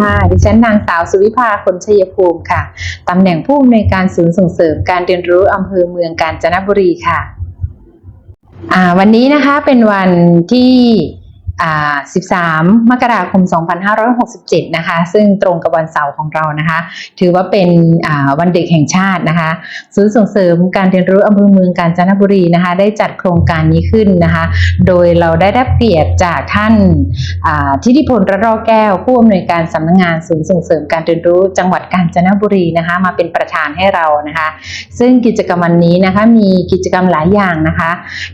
ค่ะ ดิฉันนางสาวสุวิภาคนชัยภูมิค่ะ ตำแหน่งผู้อำนวยการศูนย์ส่งเสริมการเรียนรู้อำเภอเมืองกาญจนบุรีค่ะ วันนี้นะคะเป็นวันที่ 13 มกราคม 2567 นะคะ ซึ่งตรงกับวันเสาร์ของเรานะคะ ถือว่าเป็นวันเด็กแห่งชาตินะคะศูนย์ส่งเสริมการเรียนรู้อำเภอเมืองกาญจนบุรีนะคะ ได้จัดโครงการนี้ขึ้นนะคะ โดยเราได้รับเกียรติจากท่านทิติพลระรอแก้ว ผู้อำนวยการสำนักงานศูนย์ส่งเสริมการเรียนรู้จังหวัดกาญจนบุรีนะคะ มาเป็นประธานให้เรานะคะ ซึ่งกิจกรรมวันนี้นะคะมีกิจกรรมหลายอย่างนะคะ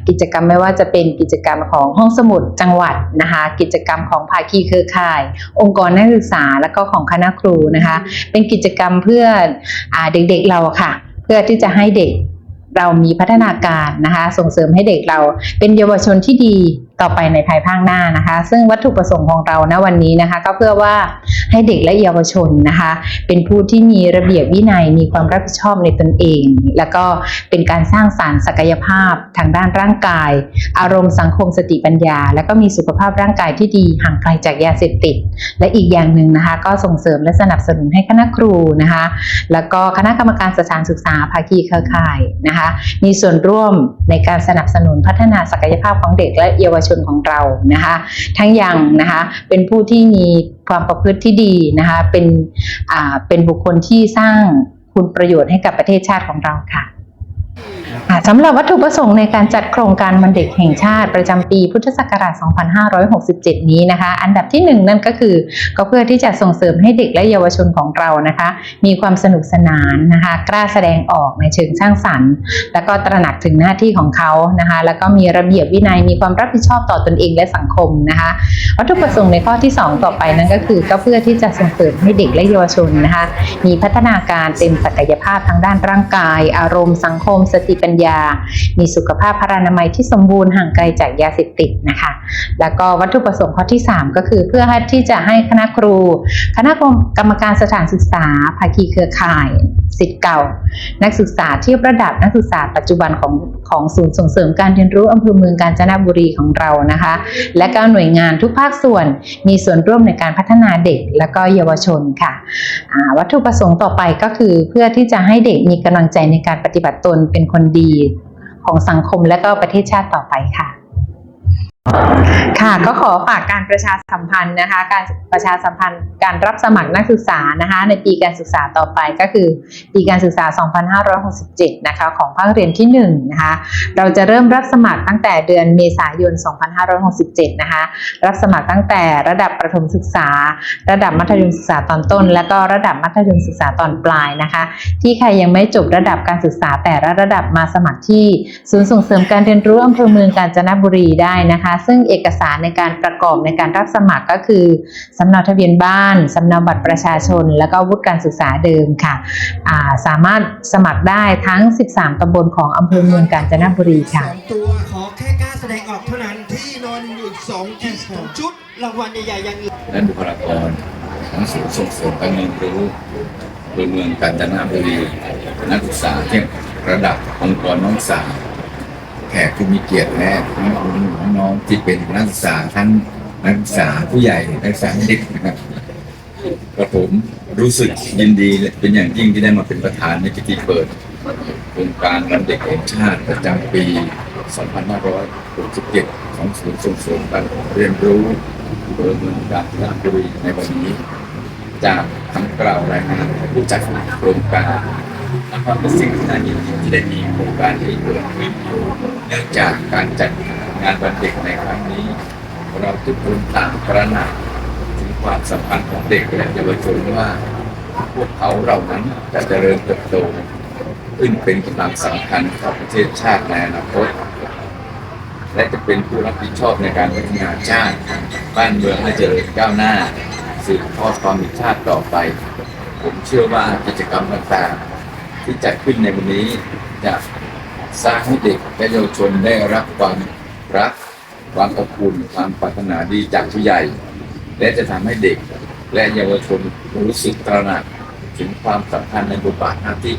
กิจกรรมไม่ว่าจะเป็นกิจกรรมของห้องสมุดจังหวัดนะคะกิจกรรมของภาคีเครือข่าย องค์กรนักศึกษาและก็ของคณะครูนะคะเป็นกิจกรรมเพื่ออเด็กๆเราค่ะ เพื่อที่จะให้เด็กเรามีพัฒนาการนะคะส่งเสริมให้เด็กเราเป็นเยาวชนที่ดี ต่อไปในภายภาคหน้านะคะ ซึ่งวัตถุประสงค์ของเราณวันนี้นะคะ ก็เพื่อว่าให้เด็กและเยาวชนนะคะ เป็นผู้ที่มีระเบียบวินัยมีความรับผิดชอบในตนเอง แล้วก็เป็นการสร้างสารรค์ศักยภาพทางด้านร่างกาย อารมณ์สังคมสติปัญญา และก็มีสุขภาพร่างกายที่ดีห่างไกลจากยาเสพติด และอีกอย่างหนึ่งนะคะ ก็ส่งเสริมและสนับสนุนให้คณะครูนะคะ แล้วก็คณะกรรมการสถานศึกษาภาคีเครือข่ายนะคะ มีส่วนร่วมในการสนับสนุนพัฒนาศักยภาพของเด็กและเยาวชนของเรานะคะ ทั้งยังนะคะเป็นผู้ที่มีความประพฤติที่ดีนะคะเป็นอ่าเป็นบุคคลที่สร้างคุณประโยชน์ให้กับประเทศชาติของเราค่ะ อ่าสำหรับวัตถุประสงค์ในการจัดโครงการวันเด็กแห่งชาติ ประจำปีพุทธศักราช 2567 นี้นะคะ อันดับที่หนึ่งนั่นก็คือ ก็เพื่อที่จะส่งเสริมให้เด็กและเยาวชนของเรานะคะ มีความสนุกสนานนะคะ กล้าแสดงออกในเชิงสร้างสรรค์ แล้วก็ตระหนักถึงหน้าที่ของเขานะคะ แล้วก็มีระเบียบวินัยมีความรับผิดชอบต่อตนเองและสังคมนะคะ วัตถุประสงค์ในข้อที่ 2 ต่อไปนั่นก็คือ ก็เพื่อที่จะส่งเสริมให้เด็กและเยาวชนนะคะ มีพัฒนาการเต็มศักยภาพทางด้านร่างกาย อารมณ์สังคมสติปัญญามีสุขภาพพรานามัยที่สมบูรณ์ห่างไกลจากยาเสพติดนะคะ แล้วก็วัตถุประสงค์ข้อที่ 3 ก็คือเพื่อให้ที่จะให้คณะครู คณะกรรมการสถานศึกษาภาคีเครือข่ายสิทธิ์เก่า นักศึกษาเทียบระดับนักศึกษาปัจจุบันของของศูนย์ส่งเสริมการเรียนรู้อำเภอเมืองกาญจนบุรีของเรานะคะ และก็หน่วยงานทุกภาคส่วนมีส่วนร่วมในการพัฒนาเด็กและก็เยาวชนค่ะวัตถุประสงค์ต่อไปก็คือเพื่อที่จะให้เด็กมีกำลังใจในการปฏิบัติตนเป็นคนดีของสังคมและก็ประเทศชาติต่อไปค่ะ ค่ะก็ขอฝากการประชาสัมพันธ์นะคะ การประชาสัมพันธ์การรับสมัครนักศึกษานะคะ ในปีการศึกษาต่อไปก็คือ ปีการศึกษา 2567 นะคะ ของภาคเรียนที่1นะคะ เราจะเริ่มรับสมัครตั้งแต่เดือนเมษายน 2567 นะคะ รับสมัครตั้งแต่ระดับประถมศึกษา ระดับมัธยมศึกษาตอนต้น และก็ระดับมัธยมศึกษาตอนปลายนะคะ ที่ใครยังไม่จบระดับการศึกษาแต่ละระดับมาสมัครที่ศูนย์ส่งเสริมการเรียนรู้อำเภอเมืองกาญจนบุรีได้นะคะซึ่งเอกสารในการประกอบในการรับสมัครก็คือสำเนาทะเบียนบ้านสำเนาบัตรประชาชน แล้วก็วุฒิการศึกษาเดิมค่ะอ่าสามารถสมัครได้ทั้ง 13ตำบลของอำเภอเมืองกาญจนบุรีค่ะสองตัวขอแค่กล้าแสดงออกเท่านั้นที่นอนอยู่อีกสองที่สองชุดรางวัลใหญ่ๆอย่างอื่นและบุคลากรของศูนย์ส่งเสริมการเรียนรู้โดยเมืองกาญจนบุรีนักศึกษาที่ระดับองค์กรน้องสาว แขกผู้มีเกียรติและน้องๆที่เป็นนักศึกษาทั้งนักศึกษาผู้ใหญ่นักศึกษาเด็กนะครับกระผมรู้สึกยินดีเป็นอย่างยิ่งที่ได้มาเป็นประธานในพิธีเปิดโครงการวันเด็กแห่งชาติประจำปี 2567 ของศูนย์ส่งเสริมการเรียนรู้อำเภอเมืองกาญจนบุรีในวันนี้ จากคำกล่าวรายงานผู้จัดโครงการ ครับเป็นสิ่งที่น่ายินดีที่ได้มีโครงการที่เกิดขึ้นเนื่องจากการจัดงานวันเด็กในครั้งนี้ เราทุกคนต่างตระหนักถึงความสำคัญของเด็กและเยาวชนว่า พวกเขาเรานั้นจะเจริญเติบโต ขึ้นเป็นกำลังสำคัญต่อประเทศชาติในอนาคตและจะเป็นผู้รับผิดชอบในการพัฒนาชาติ บ้านเมืองให้เจริญก้าวหน้า สืบทอดความเป็นชาติต่อไป ผมเชื่อว่ากิจกรรมต่างๆ ที่จัดขึ้นในวันนี้จะสร้างให้เด็กและเยาวชนได้รับความรัก ความอบอุ่นความปรารถนาดีจากผู้ใหญ่ และจะทำให้เด็กและเยาวชนรู้สึกตระหนักถึงความสำคัญในบทบาทหน้าที่